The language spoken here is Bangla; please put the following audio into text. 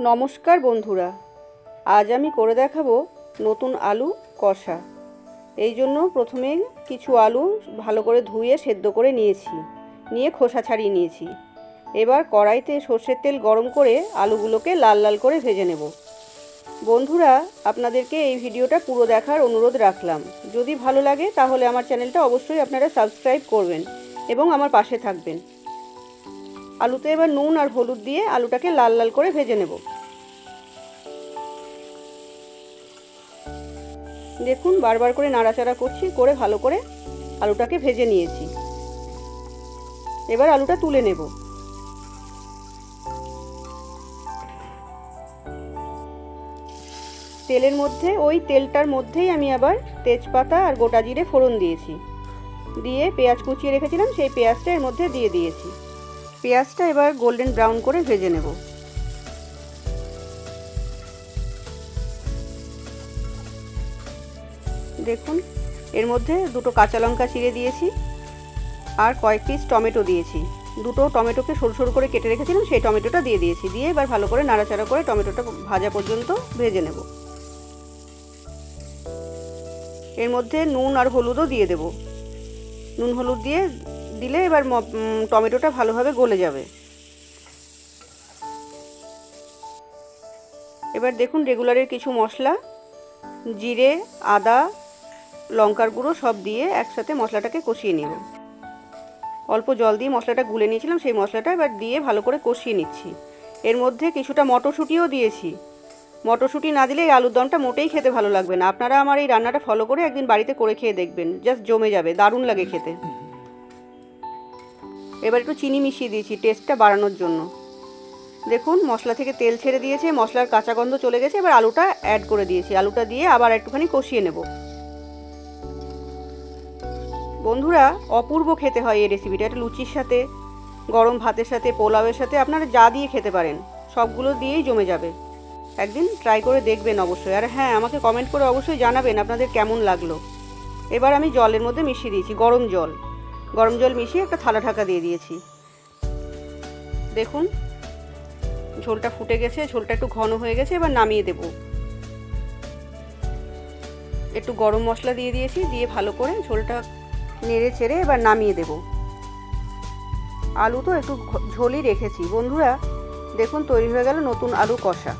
নমস্কার বন্ধুরা, আজ আমি করে দেখাবো নতুন আলু কষা। এই জন্য প্রথমে কিছু আলু ভালো করে ধুয়ে সেদ্ধ করে নিয়েছি, নিয়ে খোসা ছাড়িয়ে নিয়েছি। এবার কড়াইতে সর্ষের তেল গরম করে আলুগুলোকে লাল লাল করে ভেজে নেব। বন্ধুরা, আপনাদেরকে এই ভিডিওটা পুরো দেখার অনুরোধ রাখলাম। যদি ভালো লাগে, তাহলে আমার চ্যানেলটা অবশ্যই আপনারা সাবস্ক্রাইব করবেন এবং আমার পাশে থাকবেন। আলুতে এবার নুন আর হলুদ দিয়ে আলুটাকে লাল লাল করে ভেজে নেব। দেখুন, বারবার করে নাড়াচাড়া করছি, করে ভালো করে আলুটাকে ভেজে নিয়েছি। এবার আলুটা তুলে নেব। তেলের মধ্যে, ওই তেলটার মধ্যেই আমি আবার তেজপাতা আর গোটা জিরে ফোড়ন দিয়েছি। দিয়ে পেঁয়াজ কুচিয়ে রেখেছিলাম, সেই পেঁয়াজটা এর মধ্যে দিয়ে দিয়েছি। পেঁয়াজটা এবার গোল্ডেন ব্রাউন করে ভেজে নেব। দেখুন, এর মধ্যে দুটো কাঁচা লঙ্কা চিড়ে দিয়েছি আর কয়েক পিস টমেটো দিয়েছি। দুটো টমেটোকে সরু সরু করে কেটে রেখেছিলাম, সেই টমেটোটা দিয়ে দিয়েছি। দিয়ে এবার ভালো করে নাড়াচাড়া করে টমেটোটা ভাজা পর্যন্ত ভেজে নেব। এর মধ্যে নুন আর হলুদও দিয়ে দেব। নুন হলুদ দিয়ে দিলে এবার টমেটোটা ভালোভাবে গলে যাবে। এবার দেখুন রেগুলারের কিছু মশলা, জিরে, আদা, লঙ্কার গুঁড়ো সব দিয়ে একসাথে মশলাটাকে কষিয়ে নেব অল্প জল দিয়ে মশলাটা গুলে নিয়েছিলাম, সেই মশলাটা এবার দিয়ে ভালো করে কষিয়ে নিচ্ছি। এর মধ্যে কিছুটা মটরশুঁটিও দিয়েছি। মটরশুঁটি না দিলে এই আলুর দমটা মোটেই খেতে ভালো লাগবে না। আপনারা আমার এই রান্নাটা ফলো করে একদিন বাড়িতে করে খেয়ে দেখবেন। জাস্ট জমে যাবে, দারুণ লাগে খেতে। এবার একটু চিনি মিশিয়ে দিয়েছি টেস্টটা বাড়ানোর জন্য। দেখুন, মশলা থেকে তেল ছেড়ে দিয়েছে, মশলার কাঁচা গন্ধ চলে গেছে, এবার আলুটা অ্যাড করে দিয়েছি। আলুটা দিয়ে আবার একটুখানি কষিয়ে নেব। বন্ধুরা, অপূর্ব খেতে হয় এই রেসিপিটা এটা লুচির সাথে, গরম ভাতের সাথে, পোলাওয়ের সাথে আপনারা যা দিয়ে খেতে পারেন, সবগুলো দিয়েই জমে যাবে। একদিন ট্রাই করে দেখবেন অবশ্যই। আর হ্যাঁ আমাকে কমেন্ট করে অবশ্যই জানাবেন আপনাদের কেমন লাগল। এবার আমি জলের মধ্যে মিশিয়ে দিয়েছি, গরম জল। গরম জল মিশিয়ে একটা থালা ঢাকা দিয়ে দিয়েছি। দেখুন, ঝোলটা ফুটে গেছে, ঝোলটা একটু ঘন হয়ে গেছে, এবার নামিয়ে দেব। একটু গরম মশলা দিয়ে দিয়েছি, দিয়ে ভালো করে ঝোলটা নেড়ে চেড়ে এবার নামিয়ে দেব। আলু তো একটু ঝোলই রেখেছি। বন্ধুরা, দেখুন তৈরি হয়ে গেল নতুন আলু কষা।